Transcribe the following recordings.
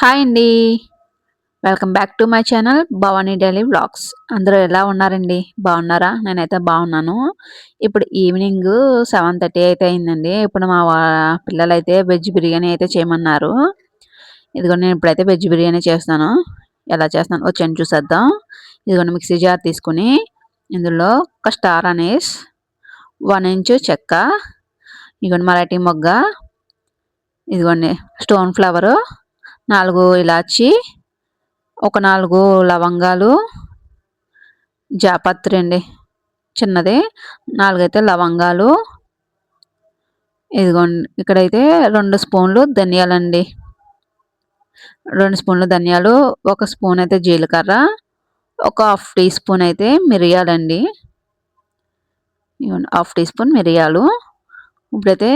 Hi అండి. Welcome back to my channel Bhavani daily vlogs. అందరూ ఎలా ఉన్నారండి? బాగున్నారా? నేనైతే బాగున్నాను. ఇప్పుడు ఈవినింగ్ సెవెన్ థర్టీ అయితే అయిందండి. ఇప్పుడు మా పిల్లలు అయితే వెజ్ బిర్యానీ అయితే చేయమన్నారు. ఇదిగో నేను ఇప్పుడైతే వెజ్ బిర్యానీ చేస్తాను. ఎలా చేస్తాను? వచ్చాను చూసేద్దాం ఇదిగోండి మిక్సీ జార్ తీసుకుని ఇందులో ఒక స్టార్ అనేస్ వన్ ఇంచు చెక్క ఇదిగోండి మరాఠీ మొగ్గ ఇదిగోండి స్టోన్ ఫ్లవరు నాలుగు ఇలాచి ఒక నాలుగు లవంగాలు జాపత్రి అండి చిన్నది. నాలుగైతే లవంగాలు. ఇదిగోండి ఇక్కడైతే రెండు స్పూన్లు ధనియాలండి. రెండు స్పూన్లు ధనియాలు ఒక స్పూన్ అయితే జీలకర్ర ఒక హాఫ్ టీ స్పూన్ అయితే మిరియాలండి. హాఫ్ టీ స్పూన్ మిరియాలు. ఇప్పుడైతే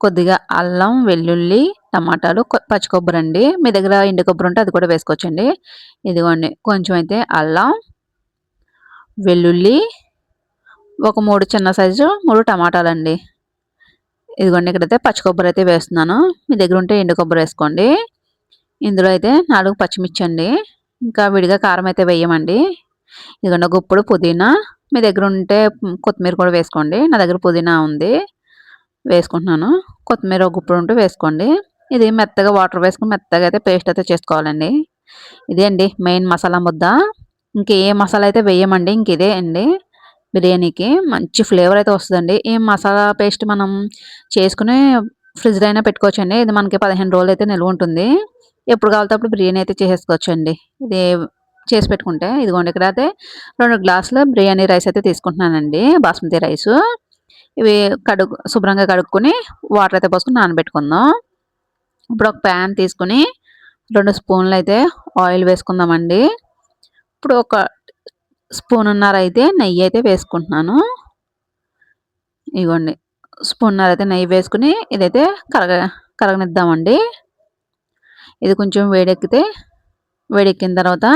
కొద్దిగా అల్లం వెల్లుల్లి టమాటాలు పచ్చి కొబ్బరి అండి. మీ దగ్గర ఎండు కొబ్బరి ఉంటే అది కూడా వేసుకోవచ్చండి. ఇదిగోండి కొంచెం అయితే అల్లం వెల్లుల్లి ఒక మూడు చిన్న సైజు మూడు టమాటాలు అండి ఇదిగోండి ఇక్కడైతే పచ్చి కొబ్బరి అయితే వేస్తున్నాను. మీ దగ్గర ఉంటే ఎండు కొబ్బరి వేసుకోండి. ఇందులో అయితే నాలుగు పచ్చిమిర్చి అండి ఇంకా విడిగా కారం అయితే వేయమండి. ఇదిగోండి గుప్పుడు పుదీనా. మీ దగ్గర ఉంటే కొత్తిమీర కూడా వేసుకోండి. నా దగ్గర పుదీనా ఉంది. వేసుకుంటున్నాను. కొత్తిమీర గుప్పుడు ఉంటే వేసుకోండి. ఇది మెత్తగా వాటర్ వేసుకుని మెత్తగా అయితే పేస్ట్ అయితే చేసుకోవాలండి. ఇదే అండి మెయిన్ మసాలా ముద్ద. ఇంకే మసాలా అయితే వేయమండి ఇంక ఇదే అండి బిర్యానీకి. మంచి ఫ్లేవర్ అయితే వస్తుందండి. ఈ మసాలా పేస్ట్ మనం చేసుకుని ఫ్రిడ్జ్లో అయినా పెట్టుకోవచ్చండి. ఇది మనకి పదిహేను రోజులు అయితే నిల్వ ఉంటుంది. ఎప్పుడు కావాలితే అప్పుడు బిర్యానీ అయితే చేసేసుకోవచ్చండి. ఇది చేసి పెట్టుకుంటే ఇదిగోండి ఇక్కడ అయితే రెండు గ్లాసులు బిర్యానీ రైస్ అయితే తీసుకుంటున్నానండి. బాస్మతి రైస్. ఇవి కడుగు శుభ్రంగా కడుక్కొని వాటర్ అయితే పోసుకొని నానబెట్టుకుందాం. ఇప్పుడు ఒక ప్యాన్ తీసుకుని రెండు స్పూన్లు అయితే ఆయిల్ వేసుకుందామండి. ఇప్పుడు ఒక స్పూన్నర అయితే నెయ్యి అయితే వేసుకుంటున్నాను. ఇగోండి స్పూన్నర అయితే నెయ్యి వేసుకుని ఇదైతే కరగ కరగనిద్దామండి ఇది కొంచెం వేడెక్కితే వేడెక్కిన తర్వాత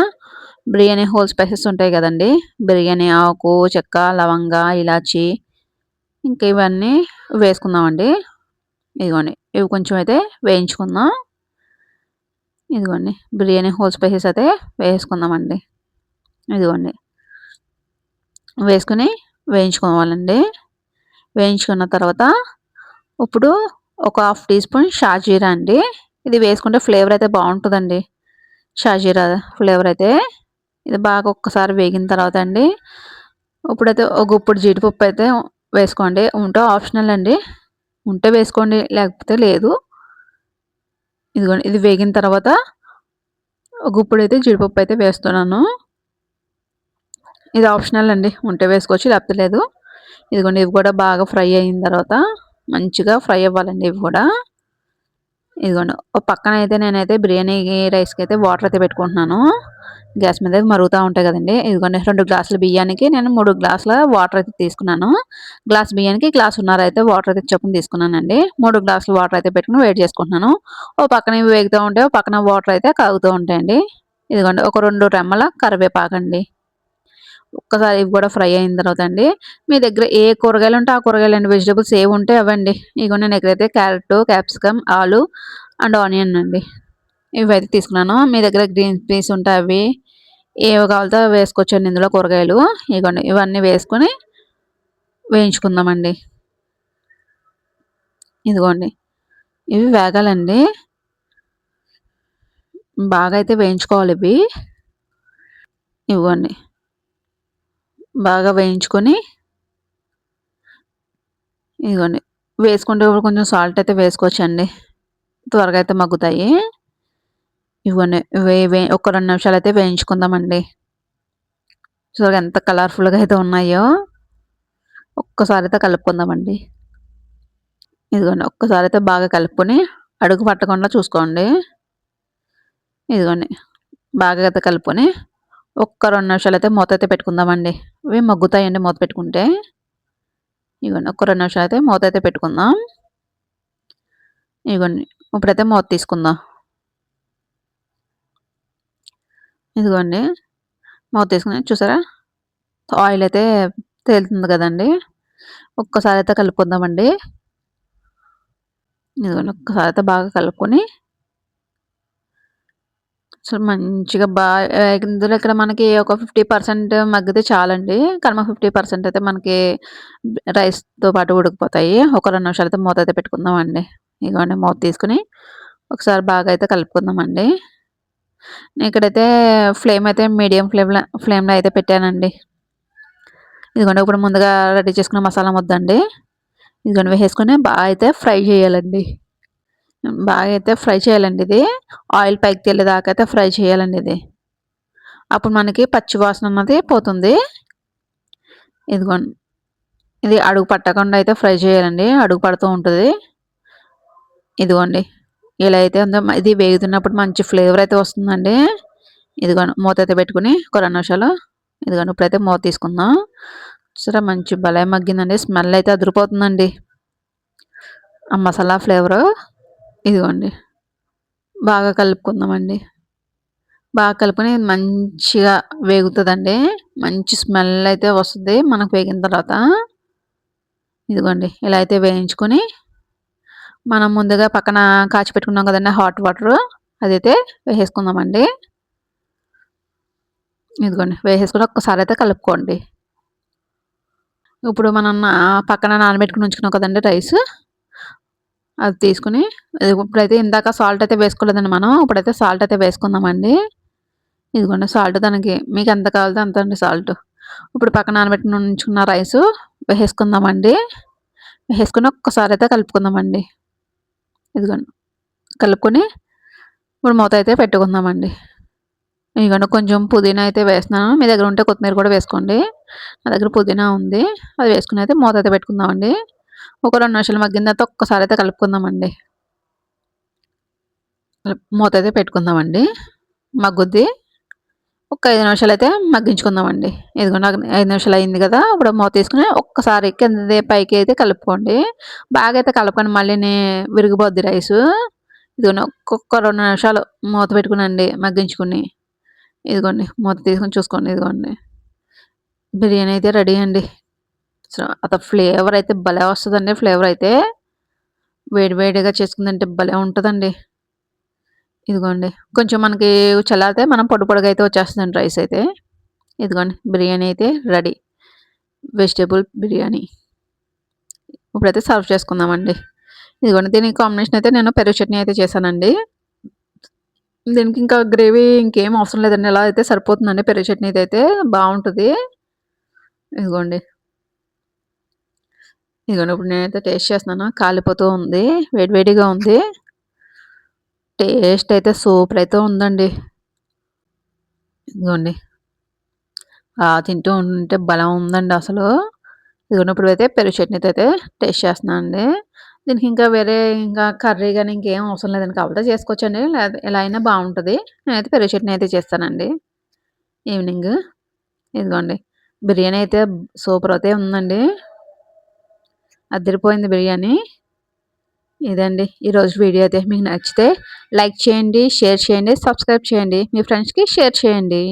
బిర్యానీ హోల్ స్పైసెస్ ఉంటాయి కదండి. బిర్యానీ ఆకు చెక్క లవంగా ఇలాచి ఇంకా ఇవన్నీ వేసుకుందామండి. ఇదిగోండి ఇవి కొంచెం అయితే వేయించుకుందాం. ఇదిగోండి బిర్యానీ హోల్ స్పైసెస్ అయితే వేసుకుందామండి. ఇదిగోండి వేసుకుని వేయించుకోవాలండి. వేయించుకున్న తర్వాత ఇప్పుడు ఒక హాఫ్ టీ స్పూన్ షాజీరా అండి. ఇది వేసుకుంటే ఫ్లేవర్ అయితే బాగుంటుందండి. షాజీరా ఫ్లేవర్ అయితే ఇది బాగా ఒక్కసారి వేగిన తర్వాత అండి. ఇప్పుడైతే ఒక గుప్పుడు జీడిపప్పు అయితే వేసుకోండి. ఉంటే ఆప్షనల్ అండి. ఉంటే వేసుకోండి లేకపోతే లేదు. ఇదిగోండి ఇది వేగిన తర్వాత గుప్పుడు అయితే జీడిపప్పు అయితే వేస్తున్నాను. ఇది ఆప్షనల్ అండి ఉంటే వేసుకోవచ్చు లేకపోతే లేదు. ఇదిగోండి ఇవి కూడా బాగా ఫ్రై అయిన తర్వాత మంచిగా ఫ్రై అవ్వాలండి ఇవి కూడా. ఇదిగోండి. ఓ పక్కన అయితే నేనైతే బిర్యానీ రైస్కి అయితే వాటర్ అయితే పెట్టుకుంటున్నాను. గ్యాస్ మీద మరుగుతూ ఉంటాయి కదండి. ఇదిగోండి రెండు గ్లాసుల బియ్యానికి నేను మూడు గ్లాసుల వాటర్ అయితే తీసుకున్నాను. గ్లాస్ బియ్యానికి గ్లాస్ ఉన్నారు అయితే వాటర్ అయితే చొప్పున తీసుకున్నానండి. మూడు గ్లాసులు వాటర్ అయితే పెట్టుకుని వెయిట్ చేసుకుంటున్నాను. ఓ పక్కన ఇవి వేగుతూ ఉంటే ఓ పక్కన వాటర్ అయితే కాగుతూ ఉంటాయండి. ఇదిగోండి ఒక రెండు రెమ్మల కరివేపాకండి. ఒక్కసారి ఇవి కూడా ఫ్రై అయిన తర్వాత అండి. మీ దగ్గర ఏ కూరగాయలు ఉంటే ఆ కూరగాయలు అండి వెజిటేబుల్స్ ఏవి ఉంటే అవండి. ఇగో నేను ఎక్కడైతే క్యారెట్ క్యాప్సికమ్ ఆలు అండ్ ఆనియన్ అండి. ఇవి అయితే తీసుకున్నాను. మీ దగ్గర గ్రీన్ పీస్ ఉంటే అవి ఏవి కావాలితో వేసుకోవచ్చండి ఇందులో కూరగాయలు. ఇగోండి ఇవన్నీ వేసుకొని వేయించుకుందామండి. ఇదిగోండి ఇవి వేగాలండి. బాగా అయితే వేయించుకోవాలి ఇవి. ఇవ్వండి. బాగా వేయించుకొని ఇదిగోండి. వేసుకుంటే కొంచెం సాల్ట్ అయితే వేసుకోవచ్చండి. త్వరగా అయితే మగ్గుతాయి. ఇవన్నీ వే వే ఒక రెండు నిమిషాలు అయితే వేయించుకుందామండి. చూడగా ఎంత కలర్ఫుల్గా అయితే ఉన్నాయో. ఒక్కసారి అయితే కలుపుకుందామండి. ఇదిగోండి. ఒక్కసారి అయితే బాగా కలుపుకొని అడుగు పట్టకుండా చూసుకోండి. ఇదిగోండి. బాగా అయితే కలుపుకొని ఒక్క రెండు నిమిషాలు అయితే మూత అయితే పెట్టుకుందామండి. ఇవి మగ్గుతాయండి మూత పెట్టుకుంటే. ఇదిగోండి ఒక్క రెండు నిమిషాలు అయితే మూత అయితే పెట్టుకుందాం. ఇదిగోండి ఇప్పుడైతే మూత తీసుకుందాం. ఇదిగోండి మూత తీసుకుని చూసారా? ఆయిల్ అయితే తేలుతుంది కదండి. ఒక్కసారి అయితే కలుపుకుందామండి. ఇదిగోండి ఒక్కసారి అయితే బాగా కలుపుకొని సో, మంచిగా బాగా ఇందులో ఇక్కడ మనకి ఒక 50% మగ్గితే చాలండి. కనుమ ఫిఫ్టీ పర్సెంట్ అయితే మనకి రైస్‌తో పాటు ఉడికిపోతాయి. ఒక రెండు నిమిషాలు అయితే మూత అయితే పెట్టుకుందామండి. ఇదిగోండి మూత తీసుకొని ఒకసారి బాగా అయితే కలుపుకుందామండి. ఇక్కడైతే ఫ్లేమ్ అయితే మీడియం ఫ్లేమ్‌లో ఫ్లేమ్‌లో అయితే పెట్టానండి. ఇదిగోండి ఇప్పుడు ముందుగా రెడీ చేసుకున్న మసాలా ముద్దండి. ఇదిగోండి వేసేసుకొని బాగా అయితే ఫ్రై చేయాలండి. బాగా అయితే ఫ్రై చేయాలండి ఇది. ఆయిల్ పైకి తేలేదాకా అయితే ఫ్రై చేయాలండి ఇది. అప్పుడు మనకి పచ్చి వాసన అన్నది పోతుంది. ఇదిగోండి. ఇది అడుగు పట్టకుండా అయితే ఫ్రై చేయాలండి. అడుగు పడుతూ ఉంటుంది ఇదిగోండి. ఇలా అయితే ఉందో ఇది వేగుతున్నప్పుడు మంచి ఫ్లేవర్ అయితే వస్తుందండి. ఇదిగోండి మూత అయితే పెట్టుకొని ఒక రెండు నిమిషాలు ఇదిగోండి ఇప్పుడైతే మూత తీసుకుందాం. సరే మంచి భలే మగ్గిందండి. స్మెల్ అయితే అదిరిపోతుందండి. ఆ మసాలా ఫ్లేవరు. ఇదిగోండి. బాగా కలుపుకుందామండి. బాగా కలుపుకొని మంచిగా వేగుతుందండి మంచి స్మెల్ అయితే వస్తుంది మనకు వేగిన తర్వాత. ఇదిగోండి ఇలా అయితే వేయించుకొని మనం ముందుగా పక్కన కాచి పెట్టుకున్నాం కదండి హాట్ వాటరు అదైతే వేసేసుకుందామండి. ఇదిగోండి వేసేసుకొని ఒక్కసారి అయితే కలుపుకోండి. ఇప్పుడు మనం నా పక్కన నానబెట్టుకుని ఉంచుకున్నాం కదండి రైస్. అది తీసుకొని ఇప్పుడైతే ఇందాక సాల్ట్ అయితే వేసుకోలేదండి మనం. ఇప్పుడైతే సాల్ట్ అయితే వేసుకుందామండి. ఇదిగోండి సాల్ట్ దానికి మీకు ఎంత కావాలితే అంత అండి సాల్ట్. ఇప్పుడు పక్కన నానబెట్టిన ఉంచుకున్న రైసు వేసేసుకుందామండి. వేసుకుని ఒక్కసారి అయితే కలుపుకుందామండి. ఇదిగోండి. కలుపుకొని ఇప్పుడు మూత అయితే పెట్టుకుందామండి. ఇదిగోండి కొంచెం పుదీనా అయితే వేస్తున్నాను. మీ దగ్గర ఉంటే కొత్తిమీర కూడా వేసుకోండి. నా దగ్గర పుదీనా ఉంది. అది వేసుకుని అయితే మూత అయితే పెట్టుకుందామండి. ఒక రెండు నిమిషాలు మగ్గిన తర్వాత ఒక్కసారి అయితే కలుపుకుందామండి. మూత అయితే పెట్టుకుందామండి. మగ్గుద్ది. ఒక ఐదు నిమిషాలు అయితే మగ్గించుకుందామండి. ఇదిగోండి ఐదు నిమిషాలు అయింది కదా! ఇప్పుడు మూత తీసుకుని ఒక్కసారి కింద పైకి అయితే కలుపుకోండి. బాగా అయితే కలపకండి మళ్ళీ విరిగిపోద్ది రైస్ ఇదిగోండి ఒక్కొక్క రెండు నిమిషాలు మూత పెట్టుకునండి మగ్గించుకొని. ఇదిగోండి మూత తీసుకొని చూసుకోండి ఇదిగోండి. బిర్యానీ అయితే రెడీ అండి. అత ఫ్లేవర్ అయితే భలే వస్తుందండి ఫ్లేవర్ అయితే. వేడివేడిగా చేసుకుందంటే భలే ఉంటుందండి ఇదిగోండి. కొంచెం మనకి చల్లారితే మనం పొడి పొడిగా అయితే వచ్చేస్తుందండి రైస్ అయితే. ఇదిగోండి బిర్యానీ అయితే రెడీ. వెజిటేబుల్ బిర్యానీ. ఇప్పుడైతే సర్వ్ చేసుకుందామండి. ఇదిగోండి దీనికి కాంబినేషన్ అయితే నేను పెరుగు చట్నీ అయితే చేశానండి. దీనికి ఇంకా గ్రేవీ ఇంకేం అవసరం లేదండి. ఇలా అయితే సరిపోతుందండి పెరుగు చట్నీ అయితే బాగుంటుంది ఇదిగోండి. ఇదిగోండి ఇప్పుడు నేనైతే టేస్ట్ చేస్తున్నాను. కాలిపోతూ ఉంది. వేడివేడిగా ఉంది. టేస్ట్ అయితే సూపర్ అయితే ఉందండి. ఇదిగోండి. తింటూ ఉంటే బలం ఉందండి అసలు. ఇదిగోండి ఇప్పుడైతే పెరుగు చట్నీతో అయితే టేస్ట్ చేస్తున్నానండి. దీనికి ఇంకా వేరే ఇంకా కర్రీ కానీ ఇంకేం అవసరం లేదండి. కావాలితే చేసుకోవచ్చండి. లేదా ఇలా అయినా బాగుంటుంది నేనైతే పెరుగు చట్నీ అయితే చేస్తానండి. ఈవినింగ్. ఇదిగోండి. బిర్యానీ అయితే సూపర్ అయితే ఉందండి. అద్దరిపోయింది బిర్యానీ. ఇదండి ఈరోజు వీడియో అయితే మీకు నచ్చితే లైక్ చేయండి, షేర్ చేయండి, సబ్స్క్రైబ్ చేయండి. మీ ఫ్రెండ్స్‌కి షేర్ చేయండి.